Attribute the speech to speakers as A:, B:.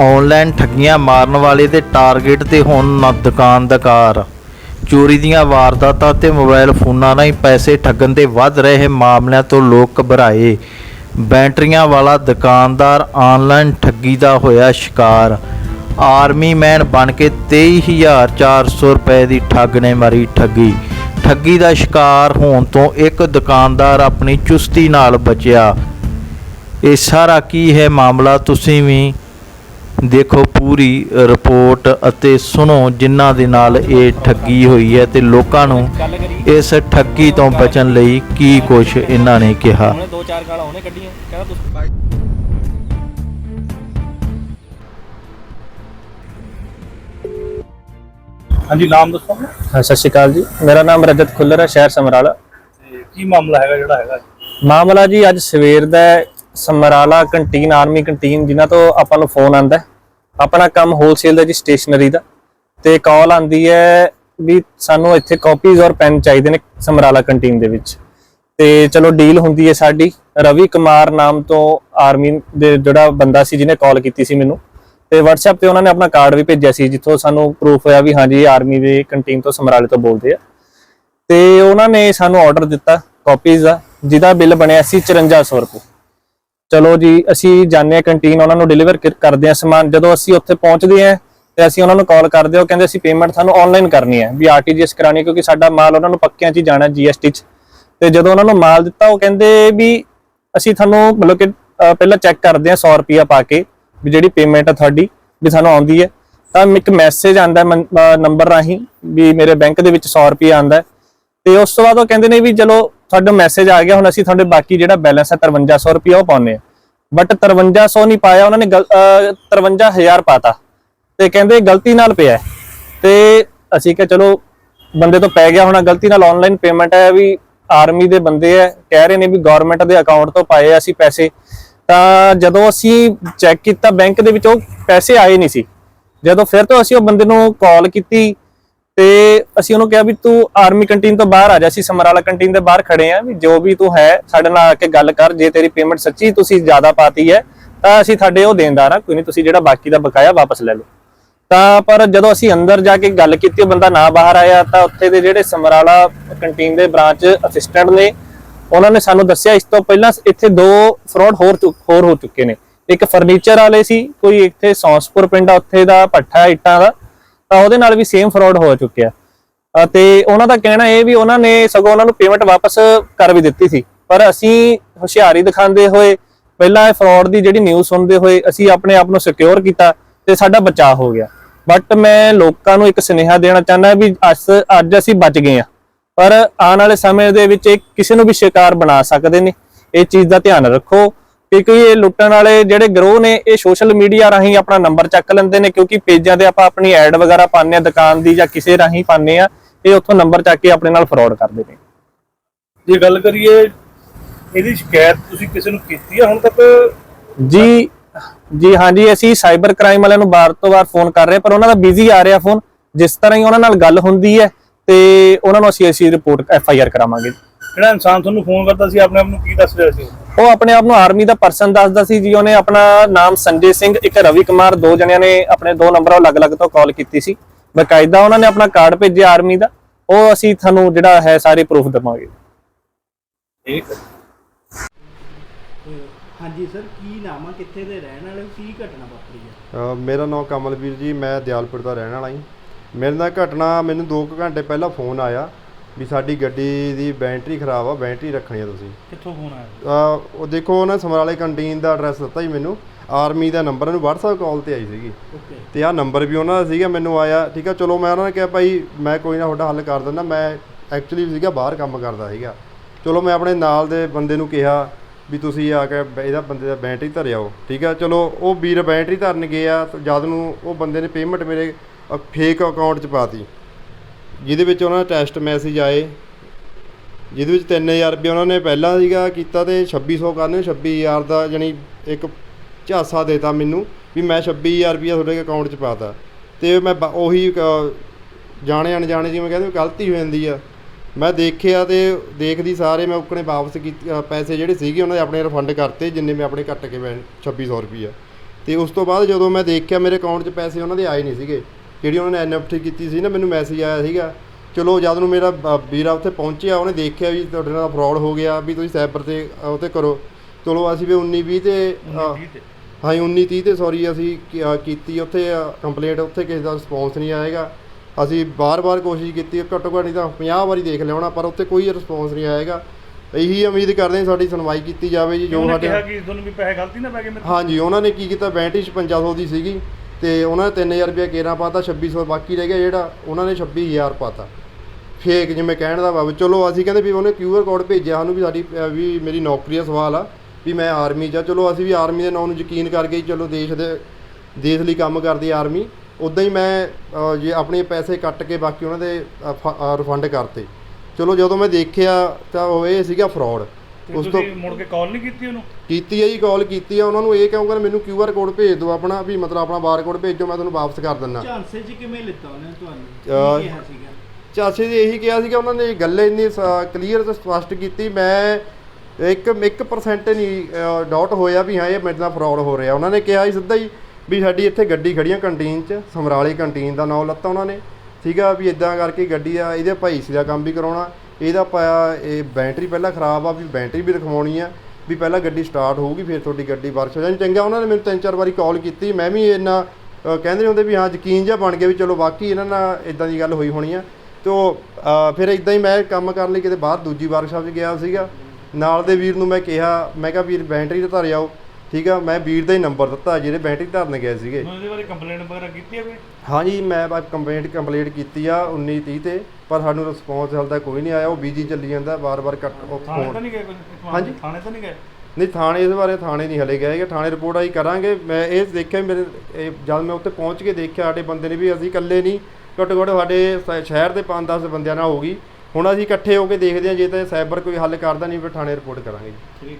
A: Online ਠੱਗੀਆਂ ਮਾਰਨ ਵਾਲੇ ਦੇ ਟਾਰਗੇਟ ਤੇ ਹੋਣ ਨਾ ਦੁਕਾਨ ਚੋਰੀ ਦੀਆਂ ਵਾਰਦਾਤਾਂ ਤੇ ਮੋਬਾਈਲ ਫੋਨਾਂ ਰਾਹੀਂ ਪੈਸੇ ਠੱਗਣ ਦੇ ਵੱਧ ਰਹੇ ਮਾਮਲਿਆਂ ਤੋਂ ਲੋਕ ਘਬਰਾਏ। ਬੈਟਰੀਆਂ ਵਾਲਾ ਦੁਕਾਨਦਾਰ ਆਨਲਾਈਨ ਠੱਗੀ ਦਾ ਹੋਇਆ ਸ਼ਿਕਾਰ। ਆਰਮੀ ਮੈਨ ਬਣ ਕੇ 23400 ਰੁਪਏ ਦੀ ਠੱਗ ਨੇ ਮਾਰੀ ਠੱਗੀ। ਠੱਗੀ ਦਾ ਸ਼ਿਕਾਰ ਹੋਣ ਤੋਂ ਇੱਕ ਦੁਕਾਨਦਾਰ ਆਪਣੀ ਚੁਸਤੀ ਨਾਲ ਬਚਿਆ। ਇਹ ਸਾਰਾ ਕੀ ਹੈ ਮਾਮਲਾ? ਤੁਸੀਂ ਵੀ ਦੇਖੋ ਪੂਰੀ ਰਿਪੋਰਟ ਅਤੇ ਸੁਣੋ ਜਿਨ੍ਹਾਂ ਦੇ ਨਾਲ ਇਹ ਠੱਗੀ ਹੋਈ ਹੈ ਤੇ ਲੋਕਾਂ ਨੂੰ ਇਸ ਠੱਗੀ ਤੋਂ ਬਚਣ ਲਈ ਕੀ ਕੁਝ ਇਹਨਾਂ ਨੇ ਕਿਹਾ।
B: ਉਹਨੇ ਦੋ ਚਾਰ ਗਾਲਾਂ ਉਹਨੇ ਕੱਢੀਆਂ ਕਹਿੰਦਾ ਤੁਸੀਂ
C: ਹਾਂਜੀ ਨਾਮ ਦੱਸੋ। ਆਪਣਾ
B: ਹਾਂ ਸਤਿ ਸ਼੍ਰੀ ਅਕਾਲ ਜੀ। ਮੇਰਾ ਨਾਮ ਰਜਤ ਖੁੱਲਰ ਹੈ ਸ਼ਹਿਰ ਸਮਰਾਲਾ।
C: ਤੇ ਕੀ ਮਾਮਲਾ ਹੈਗਾ ਜਿਹੜਾ ਹੈਗਾ
B: ਮਾਮਲਾ ਜੀ ਅੱਜ ਸਵੇਰ ਦਾ ਹੈ, ਸਮਰਾਲਾ ਕੰਟੀਨ, ਆਰਮੀ ਕੰਟੀਨ, ਜਿਨ੍ਹਾਂ ਤੋਂ ਆਪਾਂ ਨੂੰ ਫੋਨ ਆਂਦਾ ਆਪਣਾ ਕੰਮ ਹੋਲਸੇਲ ਦਾ ਜੀ ਸਟੇਸ਼ਨਰੀ ਦਾ। ਤੇ ਕਾਲ ਆਂਦੀ ਹੈ ਵੀ ਸਾਨੂੰ ਇੱਥੇ ਕਾਪੀਜ਼ ਔਰ ਪੈਨ ਚਾਹੀਦੇ ਨੇ ਸਮਰਾਲਾ ਕੰਟੀਨ ਦੇ ਵਿੱਚ। ਤੇ ਚਲੋ ਡੀਲ ਹੁੰਦੀ ਹੈ ਸਾਡੀ। ਰਵੀ ਕੁਮਾਰ ਨਾਮ ਤੋਂ ਆਰਮੀ ਦੇ ਜਿਹੜਾ ਬੰਦਾ ਸੀ, ਜਿਹਨੇ ਕਾਲ ਕੀਤੀ ਸੀ ਮੈਨੂੰ। ਤੇ WhatsApp ਤੇ ਉਹਨਾਂ ਨੇ ਆਪਣਾ ਕਾਰਡ ਵੀ ਭੇਜਿਆ ਸੀ, ਜਿੱਥੋਂ ਸਾਨੂੰ ਪ੍ਰੂਫ ਹੋਇਆ ਵੀ ਹਾਂਜੀ ਆਰਮੀ ਦੇ ਕੰਟੀਨ ਤੋਂ ਸਮਰਾਲੇ ਤੋਂ ਬੋਲਦੇ ਆ। ਤੇ ਉਹਨਾਂ ਨੇ ਸਾਨੂੰ ਆਰਡਰ ਦਿੱਤਾ ਕਾਪੀਜ਼ ਦਾ, ਜਿਹਦਾ ਬਿੱਲ ਬਣਿਆ ਸੀ 5400 ਰੁਪਏ। ਚਲੋ ਜੀ, ਅਸੀਂ ਜਾਂਦੇ ਹਾਂ ਕੰਟੀਨ ਉਹਨਾਂ ਨੂੰ ਡਿਲੀਵਰ ਕਰਦੇ ਹਾਂ ਸਮਾਨ। ਜਦੋਂ ਅਸੀਂ ਉੱਥੇ ਪਹੁੰਚਦੇ ਹਾਂ ਤੇ ਅਸੀਂ ਉਹਨਾਂ ਨੂੰ ਕਾਲ ਕਰਦੇ ਹਾਂ, ਉਹ ਕਹਿੰਦੇ ਅਸੀਂ ਪੇਮੈਂਟ ਤੁਹਾਨੂੰ ਆਨਲਾਈਨ ਕਰਨੀ ਹੈ, ਵੀ ਆਰਟੀਜੀਐਸ ਕਰਾਣੀ ਹੈ, ਕਿਉਂਕਿ ਸਾਡਾ ਮਾਲ ਉਹਨਾਂ ਨੂੰ ਪੱਕਿਆਂ 'ਚ ਹੀ ਜਾਣਾ ਜੀਐਸਟੀ 'ਚ। ਤੇ ਜਦੋਂ ਉਹਨਾਂ ਨੂੰ ਮਾਲ ਦਿੱਤਾ, ਉਹ ਕਹਿੰਦੇ ਵੀ ਅਸੀਂ ਤੁਹਾਨੂੰ ਮਤਲਬ ਕਿ ਪਹਿਲਾਂ ਚੈੱਕ ਕਰਦੇ ਹਾਂ 100 ਰੁਪਿਆ ਪਾ ਕੇ, ਵੀ ਜਿਹੜੀ ਪੇਮੈਂਟ ਆ ਤੁਹਾਡੀ, ਵੀ ਸਾਨੂੰ ਆਉਂਦੀ ਹੈ। ਤਾਂ ਇੱਕ ਮੈਸੇਜ ਆਂਦਾ ਨੰਬਰ ਰਾਹੀਂ, ਵੀ ਮੇਰੇ ਬੈਂਕ ਦੇ ਵਿੱਚ 100 ਰੁਪਿਆ ਆਂਦਾ ਤੇ ਉਸ ਤੋਂ ਬਾਅਦ ਉਹ ਕਹਿੰਦੇ ਨੇ ਵੀ ਚਲੋ ਤੁਹਾਡਾ ਮੈਸੇਜ ਆ ਗਿਆ, ਹੁਣ ਅਸੀਂ ਤੁਹਾਡੇ ਬਾਕੀ ਜਿਹੜਾ ਬੈਲੈਂਸ ਹੈ 5300 ਰੁਪਿਆ ਉਹ ਪਾਉਨੇ ਆ ਬਟ 5300 ਨਹੀਂ ਪਾਇਆ, ਉਹਨਾਂ ਨੇ ਗਲ- ਅਹ 53000 ਪਾਤਾ। ਤੇ ਕਹਿੰਦੇ ਗਲਤੀ ਨਾਲ ਪਿਆ ਹੈ। ਤੇ ਅਸੀਂ ਕਿਹਾ ਚਲੋ ਬੰਦੇ ਤੋਂ ਪੈ ਗਿਆ ਹੋਣਾ, ਗਲਤੀ ਨਾਲ ਆਨਲਾਈਨ ਪੇਮੈਂਟ ਹੈ ਵੀ ਆਰਮੀ ਦੇ ਬੰਦੇ ਹੈ, ਕਹਿ ਰਹੇ ਨੇ ਵੀ ਗਵਰਨਮੈਂਟ ਦੇ ਅਕਾਊਂਟ ਤੋਂ ਪਾਏ ਅਸੀਂ ਪੈਸੇ। ਤਾਂ ਜਦੋਂ ਅਸੀਂ ਚੈੱਕ ਕੀਤਾ ਬੈਂਕ ਦੇ ਵਿੱਚ ਉਹ ਪੈਸੇ ਆਏ ਨਹੀਂ ਸੀ। ਜਦੋਂ ਫਿਰ ਤੋਂ ਅਸੀਂ ਉਹ ਬੰਦੇ ਨੂੰ ਕਾਲ ਕੀਤੀ ਤੇ ਅਸੀਂ ਉਹਨੂੰ ਕਿਹਾ ਵੀ ਤੂੰ ਆਰਮੀ ਕੰਟੀਨ ਤੋਂ ਬਾਹਰ ਆ ਜਾ, ਅਸੀਂ ਸਮਰਾਲਾ ਕੰਟੀਨ ਦੇ ਬਾਹਰ ਖੜੇ ਆ ਵੀ ਜੋ ਵੀ ਤੂੰ ਹੈ ਸਾਡੇ ਨਾਲ ਆ ਕੇ ਗੱਲ ਕਰ, ਜੇ ਤੇਰੀ ਪੇਮੈਂਟ ਸੱਚੀ ਤੁਸੀਂ ਜ਼ਿਆਦਾ ਪਾਤੀ ਹੈ, ਤਾਂ ਅਸੀਂ ਤੁਹਾਡੇ ਉਹ ਦੇਣਦਾਰ ਆ ਕੋਈ ਨਹੀਂ ਤੁਸੀਂ ਜਿਹੜਾ ਬਾਕੀ ਦਾ ਬਕਾਇਆ ਵਾਪਸ ਲੈ ਲਓ। ਤਾਂ ਪਰ ਜਦੋਂ ਅਸੀਂ ਅੰਦਰ ਜਾ ਕੇ ਗੱਲ ਕੀਤੀ, ਉਹ ਬੰਦਾ ਨਾ ਬਾਹਰ ਆਇਆ, ਤਾਂ ਉੱਥੇ ਦੇ ਜਿਹੜੇ ਸਮਰਾਲਾ ਕੰਟੀਨ ਦੇ ਬ੍ਰਾਂਚ ਅਸਿਸਟੈਂਟ ਨੇ, ਉਹਨਾਂ ਨੇ ਸਾਨੂੰ ਦੱਸਿਆ, ਇਸ ਤੋਂ ਪਹਿਲਾਂ ਇੱਥੇ ਦੋ ਫਰਾਡ ਹੋਰ ਹੋਰ ਹੋ ਚੁੱਕੇ ਨੇ। ਇੱਕ ਫਰਨੀਚਰ ਵਾਲੇ ਸੀ, ਕੋਈ ਇੱਥੇ ਸੌਂਸਪੁਰ ਪਿੰਡ ਆ, ਉੱਥੇ ਦਾ ਭੱਠਾ, ਇੱਟਾਂ ਦਾ ਤਾਂ ਉਹਦੇ ਨਾਲ ਵੀ ਸੇਮ ਫਰਾਡ ਹੋ ਚੁੱਕਿਆ। ਤੇ ਉਹਨਾਂ ਦਾ ਕਹਿਣਾ ਇਹ ਵੀ ਉਹਨਾਂ ਨੇ ਸਗੋਂ ਉਹਨਾਂ ਨੂੰ ਪੇਮੈਂਟ ਵਾਪਸ ਕਰ ਵੀ ਦਿੱਤੀ ਸੀ। ਪਰ ਅਸੀਂ ਹੁਸ਼ਿਆਰੀ ਦਿਖਾਉਂਦੇ ਹੋਏ, ਪਹਿਲਾਂ ਇਹ ਫਰਾਡ ਦੀ ਜਿਹੜੀ ਨਿਊਜ਼ ਸੁਣਦੇ ਹੋਏ ਅਸੀਂ ਆਪਣੇ ਆਪ ਨੂੰ ਸਿਕਿਉਰ ਕੀਤਾ ਤੇ ਸਾਡਾ ਬਚਾਅ ਹੋ ਗਿਆ। ਬਟ ਮੈਂ ਲੋਕਾਂ ਨੂੰ ਇੱਕ ਸੁਨੇਹਾ ਦੇਣਾ ਚਾਹੁੰਦਾ ਵੀ ਅੱਜ ਅੱਜ ਅਸੀਂ ਬਚ ਗਏ ਆ ਪਰ ਆਉਣ ਵਾਲੇ ਸਮੇਂ ਦੇ ਵਿੱਚ ਇਹ ਕਿਸੇ ਨੂੰ ਵੀ ਸ਼ਿਕਾਰ ਬਣਾ ਸਕਦੇ ਨੇ। ਇਹ ਚੀਜ਼ ਦਾ ਧਿਆਨ ਰੱਖੋ। ਕਿਉਂਕਿ ਇਹ ਲੁੱਟਣ ਵਾਲੇ ਜਿਹੜੇ ਗਰੋਹ ਨੇ ਇਹ ਸੋਸ਼ਲ ਮੀਡੀਆ ਰਾਹੀਂ ਆਪਣਾ ਨੰਬਰ ਚੱਕ ਲੈਂਦੇ ਨੇ ਕਿਉਂਕਿ ਪੇਜਾਂ ਤੇ ਆਪਾਂ ਆਪਣੀ ਐਡ ਵਗੈਰਾ ਪਾਉਂਦੇ ਆ ਦੁਕਾਨ ਦੀ ਜਾਂ ਕਿਸੇ ਰਾਹੀਂ ਪਾਉਂਦੇ ਆ ਇਹ ਉੱਥੋਂ ਨੰਬਰ ਚੱਕ ਕੇ ਆਪਣੇ ਨਾਲ ਫਰਾਡ ਕਰਦੇ ਨੇ।
C: ਜੇ ਗੱਲ ਕਰੀਏ ਇਹਦੀ ਸ਼ਿਕਾਇਤ ਤੁਸੀਂ ਕਿਸੇ ਨੂੰ ਕੀਤੀ ਆ ਹੁਣ ਤੱਕ?
B: ਜੀ ਜੀ ਹਾਂਜੀ ਅਸੀਂ ਸਾਈਬਰ ਕ੍ਰਾਈਮ ਵਾਲਿਆਂ ਨੂੰ ਬਾਰ ਤੋਂ ਬਾਰ ਫੋਨ ਕਰ ਰਹੇ ਪਰ ਉਹਨਾਂ ਦਾ ਬਿਜ਼ੀ ਆ ਰਿਹਾ ਫੋਨ ਜਿਸ ਤਰ੍ਹਾਂ ਹੀ ਉਹਨਾਂ ਨਾਲ ਗੱਲ ਹੁੰਦੀ ਹੈ ਤੇ ਉਹਨਾਂ ਨੂੰ ਅਸੀਂ ਅਸੀਂ ਰਿਪੋਰਟ ਐਫ ਆਈ ਆਰ ਕਰਾਵਾਂਗੇ।
C: ਜਿਹੜਾ ਇਨਸਾਨ ਤੁਹਾਨੂੰ ਫੋਨ ਕਰਦਾ ਸੀ ਆਪਣੇ ਆਪ ਨੂੰ ਕੀ ਦੱਸ ਰਿਹਾ ਸੀ?
B: ਉਹ ਆਪਣੇ ਆਪ ਨੂੰ ਆਰਮੀ ਦਾ ਪਰਸਨ ਦੱਸਦਾ ਸੀ ਜੀ ਉਹਨੇ ਆਪਣਾ ਨਾਮ ਸੰਜੇ ਸਿੰਘ ਇੱਕ ਰਵੀ ਕੁਮਾਰ ਦੋ ਜਣਿਆਂ ਨੇ ਆਪਣੇ ਦੋ ਨੰਬਰਾਂ ਅਲੱਗ-ਅਲੱਗ ਤੋਂ ਕਾਲ ਕੀਤੀ ਸੀ। ਬਕਾਇਦਾ ਉਹਨਾਂ ਨੇ ਆਪਣਾ ਕਾਰਡ ਭੇਜਿਆ ਆਰਮੀ ਦਾ। ਉਹ ਅਸੀਂ ਤੁਹਾਨੂੰ ਜਿਹੜਾ ਹੈ ਸਾਰੇ ਪ੍ਰੂਫ ਦੇਵਾਂਗੇ।
C: ਠੀਕ
D: ਹਾਂਜੀ ਸਰ ਕੀ ਨਾਮ ਆ? ਕਿੱਥੇ ਦੇ ਰਹਿਣ ਵਾਲੇ ਹੋ? ਕੀ ਘਟਨਾ ਵਾਪਰੀ ਹੈ
E: ਅ, ਮੇਰਾ ਨਾਮ ਕਮਲਵੀਰ ਜੀ ਮੈਂ ਦਿਆਲਪੁਰ ਦਾ ਰਹਿਣ ਵਾਲਾ ਹਾਂ ਮੇਰੇ ਨਾਲ ਘਟਨਾ ਮੈਨੂੰ 2 ਘੰਟੇ ਪਹਿਲਾਂ ਫੋਨ ਆਇਆ। ਵੀ ਸਾਡੀ ਗੱਡੀ ਦੀ ਬੈਟਰੀ ਖਰਾਬ ਆ ਬੈਟਰੀ ਰੱਖਣੀ ਆ ਤੁਸੀਂ।
C: ਕਿੱਥੋਂ ਫੋਨ ਆਇਆ?
E: ਅ, ਉਹ ਦੇਖੋ ਉਹਨੇ ਸਮਰਾਲੇ ਕੰਟੀਨ ਦਾ ਐਡਰੈਸ ਦਿੱਤਾ ਜੀ ਮੈਨੂੰ। ਆਰਮੀ ਦਾ ਨੰਬਰ ਇਹਨੂੰ WhatsApp ਕਾਲ ਤੇ ਆਈ ਸੀਗੀ।
D: ਓਕੇ
E: ਤੇ ਆਹ ਨੰਬਰ ਵੀ ਉਹਨਾਂ ਦਾ ਸੀਗਾ ਮੈਨੂੰ ਆਇਆ। ਠੀਕ ਆ ਚਲੋ ਮੈਂ ਉਹਨਾਂ ਨੇ ਕਿਹਾ ਭਾਈ ਮੈਂ ਕੋਈ ਨਾ ਤੁਹਾਡਾ ਹੱਲ ਕਰ ਦਿੰਦਾ। ਮੈਂ ਐਕਚੁਅਲੀ ਸੀਗਾ ਬਾਹਰ ਕੰਮ ਕਰਦਾ ਸੀਗਾ। ਚਲੋ ਮੈਂ ਆਪਣੇ ਨਾਲ ਦੇ ਬੰਦੇ ਨੂੰ ਕਿਹਾ ਵੀ ਤੁਸੀਂ ਆ ਕੇ ਬ- ਇਹਦਾ ਬੰਦੇ ਦਾ ਬੈਟਰੀ ਧਰਿਆਓ ਠੀਕ ਆ ਚਲੋ ਉਹ ਵੀਰ ਬੈਟਰੀ ਧਰਨ ਗਏ ਆ ਤੇ ਜਦ ਨੂੰ ਉਹ ਬੰਦੇ ਨੇ ਪੇਮੈਂਟ ਮੇਰੇ ਫੇਕ ਅਕਾਊਂਟ 'ਚ ਪਾਤੀ। ਜਿਹਦੇ ਵਿੱਚ ਉਹਨਾਂ ਦਾ ਟੈਸਟ ਮੈਸੇਜ ਆਏ ਜਿਹਦੇ ਵਿੱਚ 3000 ਰੁਪਏ ਉਹਨਾਂ ਨੇ ਪਹਿਲਾਂ ਸੀਗਾ ਕੀਤਾ ਤੇ 2600 ਕਰਨੇ 26000 ਦਾ ਯਾਨੀ ਇੱਕ ਝਾਸਾ ਦੇਤਾ ਮੈਨੂੰ ਵੀ ਮੈਂ 26000 ਰੁਪਏ ਤੁਹਾਡੇ ਅਕਾਊਂਟ 'ਚ ਪਾਤਾ ਤੇ ਮੈਂ ਬ- ਉਹੀ ਅ, ਜਾਣੇ ਅਣਜਾਣੇ ਜਿਵੇਂ ਕਹਿੰਦੇ ਗਲਤੀ ਹੋ ਜਾਂਦੀ ਆ। ਮੈਂ ਦੇਖਿਆ ਤੇ ਦੇਖਦੀ ਸਾਰੇ ਮੈਂ ਉਕਣੇ ਵਾਪਸ ਕੀਤੀ ਪੈਸੇ ਜਿਹੜੇ ਸੀਗੇ ਉਹਨਾਂ ਦੇ ਆਪਣੇ ਰਿਫੰਡ ਕਰਤੇ ਜਿੰਨੇ ਮੈਂ ਆਪਣੇ ਕੱਟ ਕੇ ਮੈਂ 2600 ਰੁਪਈਆ ਤੇ ਉਸ ਤੋਂ ਬਾਅਦ ਜਦੋਂ ਮੈਂ ਦੇਖਿਆ ਮੇਰੇ ਅਕਾਊਂਟ 'ਚ ਪੈਸੇ ਉਹਨਾਂ ਦੇ ਆਏ ਨਹੀਂ ਸੀਗੇ ਜਿਹੜੀ ਉਹਨਾਂ ਨੇ ਐਨਐਫਟੀ ਕੀਤੀ ਸੀ ਨਾ ਮੈਨੂੰ ਮੈਸੇਜ ਆਇਆ ਸੀਗਾ ਚਲੋ ਜਦ ਨੂੰ ਮੇਰਾ ਵੀਰਾ ਉੱਥੇ ਪਹੁੰਚਿਆ ਉਹਨੇ ਦੇਖਿਆ ਵੀ ਤੁਹਾਡੇ ਨਾਲ ਫਰਾਡ ਹੋ ਗਿਆ ਵੀ ਤੁਸੀਂ ਸਾਈਬਰ ਤੇ ਅ, ਉਹ ਤੇ ਕਰੋ। ਚਲੋ ਅਸੀਂ ਵੀ 19 20 ਤੇ ਹਾਂ 19 30 ਤੇ ਸੌਰੀ ਅਸੀਂ ਕੀਤੀ ਉੱਥੇ ਕੰਪਲੇਂਟ ਉੱਥੇ ਕਿਸੇ ਦਾ ਰਿਸਪੌਂਸ ਨਹੀਂ ਆਏਗਾ। ਅਸੀਂ ਬਾਰ-ਬਾਰ ਕੋਸ਼ਿਸ਼ ਕੀਤੀ ਘੱਟੋ ਘੱਟ ਨਹੀਂ ਤਾਂ 50 ਵਾਰੀ ਦੇਖ ਲਿਆਉਣਾ ਪਰ ਉੱਥੇ ਕੋਈ ਰਿਸਪੌਂਸ ਨਹੀਂ ਆਏਗਾ। ਇਹੀ ਉਮੀਦ ਕਰਦੇ ਹਾਂ ਸਾਡੀ ਸੁਣਵਾਈ ਕੀਤੀ ਜਾਵੇ ਜੀ ਜੋ ਸਾਡੇ
C: ਕਿਹਾ ਕਿ ਤੁਹਾਨੂੰ ਵੀ ਪੈਸੇ ਗਲਤੀ ਨਾ ਪੈ ਗਏ ਮੇਰੇ ਤੋਂ?
E: ਹਾਂਜੀ ਉਹਨਾਂ ਨੇ ਕੀ ਕੀਤਾ 65 5600 ਦੀ ਸੀਗੀ। ਤੇ ਉਹਨਾਂ ਨੇ 3000 ਰੁਪਏ ਕੇਰਾਂ ਪਾਤਾ 2600 ਬਾਕੀ ਰਹਿ ਗਿਆ ਜਿਹੜਾ, ਉਹਨਾਂ ਨੇ 26000 ਪਾਤਾ ਫੇਕ ਜਿਵੇਂ ਕਹਿਣ ਦਾ ਭਾਵ, ਚਲੋ ਅਸੀਂ ਕਹਿੰਦੇ ਵੀ ਉਹਨੇ ਕਿਊਆਰ ਕੋਡ ਭੇਜਿਆ ਸਾਨੂੰ ਵੀ ਸਾਡੀ ਵੀ ਮੇਰੀ ਨੌਕਰੀ ਦਾ ਸਵਾਲ ਆ, ਵੀ ਮੈਂ ਆਰਮੀ 'ਚ ਆ। ਚਲੋ ਅਸੀਂ ਵੀ ਆਰਮੀ ਦੇ ਨਾਂ ਨੂੰ ਯਕੀਨ ਕਰਕੇ ਚਲੋ ਦੇਸ਼ ਦੇ, ਦੇਸ਼ ਲਈ ਕੰਮ ਕਰਦੀ ਆਰਮੀ ਉਦਾਂ ਹੀ ਮੈਂ ਜੇ ਆਪਣੇ ਪੈਸੇ ਕੱਟ ਕੇ ਬਾਕੀ ਉਹਨਾਂ ਦੇ ਰਿਫੰਡ ਕਰਤੇ। ਚਲੋ ਜਦੋਂ ਮੈਂ ਦੇਖਿਆ ਤਾਂ ਉਹ ਇਹ ਸੀਗਾ ਫਰਾਡ ਉਸ ਤੋਂ
C: ਤੁਸੀਂ ਮੁੜ ਕੇ ਕਾਲ ਨਹੀਂ ਕੀਤੀ ਉਹਨੂੰ?
E: ਕੀਤੀ ਹੈ ਜੀ ਕਾਲ ਕੀਤੀ ਆ ਉਹਨਾਂ ਨੂੰ ਇਹ ਕਹੂੰਗਾ ਮੈਨੂੰ ਕਿਊਆਰ ਕੋਡ ਭੇਜ ਦਿਓ ਆਪਣਾ ਵੀ ਮਤਲਬ ਆਪਣਾ ਬਾਰਕੋਡ ਭੇਜੋ ਮੈਂ ਤੁਹਾਨੂੰ ਵਾਪਸ ਕਰ ਦਿੰਦਾ।
D: ਝਾਂਸੇ 'ਚ ਕਿਵੇਂ ਲਿੱਤਾ ਉਹਨੇ ਤੁਹਾਨੂੰ? ਕੀ ਕਿਹਾ ਸੀਗਾ?
E: ਚਾਚੇ ਜੀ ਇਹੀ ਕਿਹਾ ਸੀਗਾ ਉਹਨਾਂ ਨੇ ਗੱਲ ਇੰਨੀ ਕਲੀਅਰ ਤੇ ਸਪਸ਼ਟ ਕੀਤੀ। ਮੈਂ ਇੱਕ 1% ਨਹੀਂ ਡਾਊਟ ਹੋਇਆ ਵੀ ਹਾਂ ਇਹ ਮੇਰੇ ਨਾਲ ਫਰਾਡ ਹੋ ਰਿਹਾ। ਉਹਨਾਂ ਨੇ ਕਿਹਾ ਸੀ ਸਿੱਧਾ ਹੀ ਵੀ ਸਾਡੀ ਇੱਥੇ ਗੱਡੀ ਖੜੀਆਂ ਕੰਟੀਨ 'ਚ ਸਮਰਾਲੇ ਕੰਟੀਨ ਦਾ ਨਾਮ ਲੱਤਾ ਉਹਨਾਂ ਨੇ। ਠੀਕਾ ਵੀ ਇਦਾਂ ਕਰਕੇ ਗੱਡੀ ਆ ਇਹਦੇ ਭਾਈ ਸੀ ਦਾ ਕੰਮ ਵੀ ਕਰਾਉਣਾ। ਇਹਦਾ ਪਾਇਆ ਇਹ ਬੈਟਰੀ ਪਹਿਲਾਂ ਖਰਾਬ ਆ ਵੀ ਬੈਟਰੀ ਵੀ ਰਖਵਾਉਣੀ ਆ ਵੀ ਪਹਿਲਾਂ ਗੱਡੀ ਸਟਾਰਟ ਹੋਊਗੀ ਫਿਰ ਤੁਹਾਡੀ ਗੱਡੀ ਵਰਕ ਹੋ ਜਾਣੀ। ਚੰਗਾ ਉਹਨਾਂ ਨੇ ਮੈਨੂੰ ਤਿੰਨ ਚਾਰ ਵਾਰੀ ਕਾਲ ਕੀਤੀ। ਮੈਂ ਵੀ ਇੰਨਾ ਕਹਿੰਦੇ ਹੁੰਦੇ ਵੀ ਹਾਂ ਯਕੀਨ ਜਿਹਾ ਬਣ ਗਿਆ ਵੀ ਚਲੋ ਬਾਕੀ ਇਹਨਾਂ ਨਾਲ ਇਦਾਂ ਦੀ ਗੱਲ ਹੋਈ ਹੋਣੀ ਆ। ਤੋ ਅ, ਫਿਰ ਇਦਾਂ ਹੀ ਮੈਂ ਕੰਮ ਕਰਨ ਲਈ ਕਿਤੇ ਬਾਹਰ ਦੂਜੀ ਵਰਕਸ਼ਾਪ 'ਚ ਗਿਆ ਸੀਗਾ। ਨਾਲ ਦੇ ਵੀਰ ਨੂੰ ਮੈਂ ਕਿਹਾ ਮੈਂ ਕਿਹਾ ਵੀਰ ਬੈਟਰੀ ਤੇ ਧਰ ਜਾਓ ਠੀਕ ਆ ਮੈਂ ਵੀਰ ਦਾ ਹੀ ਨੰਬਰ ਦਿੱਤਾ ਜਿਹੜੇ ਬੈਟਰੀ ਧਰਨ ਗਏ ਸੀਗੇ।
C: ਉਹਨੇ ਇਹਦੇ ਬਾਰੇ ਕੰਪਲੇਂਟ ਵਗੈਰਾ ਕੀਤੀ ਹੈ ਕੋਈ?
E: ਹਾਂਜੀ ਮੈਂ ਬਸ ਕੰਪਲੇਂਟ ਕੰਪਲੀਟ ਕੀਤੀ ਆ 19 30 ਤੇ ਪਰ ਸਾਨੂੰ ਰਿਸਪੌਂਸ ਹਾਲ ਤੱਕ ਕੋਈ ਨਹੀਂ ਆਇਆ ਉਹ ਬੀਜੀ ਚੱਲੀ ਜਾਂਦਾ ਵਾਰ-ਵਾਰ ਕੱਟ ਉਹ
C: ਥਾਣੇ
E: ਫੋਨ
C: ਤਾਂ ਨਹੀਂ ਗਏ ਕੋਈ?
E: ਹਾਂਜੀ।
C: ਥਾਣੇ ਤਾਂ ਨਹੀਂ ਗਏ?
E: ਨਹੀਂ ਥਾਣੇ ਇਸ ਬਾਰੇ ਥਾਣੇ ਨਹੀਂ ਹਲੇ ਗਏ ਹੈਗੇ ਥਾਣੇ ਰਿਪੋਰਟ ਆਈ ਕਰਾਂਗੇ। ਮੈਂ ਇਹ ਦੇਖਿਆ ਮੇਰੇ ਇਹ ਜਦ ਮੈਂ ਉੱਥੇ ਪਹੁੰਚ ਕੇ ਦੇਖਿਆ ਸਾਡੇ ਬੰਦੇ ਨੇ ਵੀ ਅਸੀਂ ਇਕੱਲੇ ਨਹੀਂ ਘੱਟੋ ਘੱਟ ਸਾਡੇ ਸ- ਸ਼ਹਿਰ ਦੇ 5-10 ਬੰਦਿਆਂ ਨਾਲ ਹੋ ਗਈ। ਹੁਣ ਅਸੀਂ ਇਕੱਠੇ ਹੋ ਕੇ ਦੇਖਦੇ ਹਾਂ ਜੇ ਤਾਂ ਸਾਈਬਰ ਕੋਈ ਹੱਲ ਕਰਦਾ ਨਹੀਂ ਫਿਰ ਥਾਣੇ ਰਿਪੋਰਟ ਕਰਾਂਗੇ ਜੀ।
C: ਠੀਕ।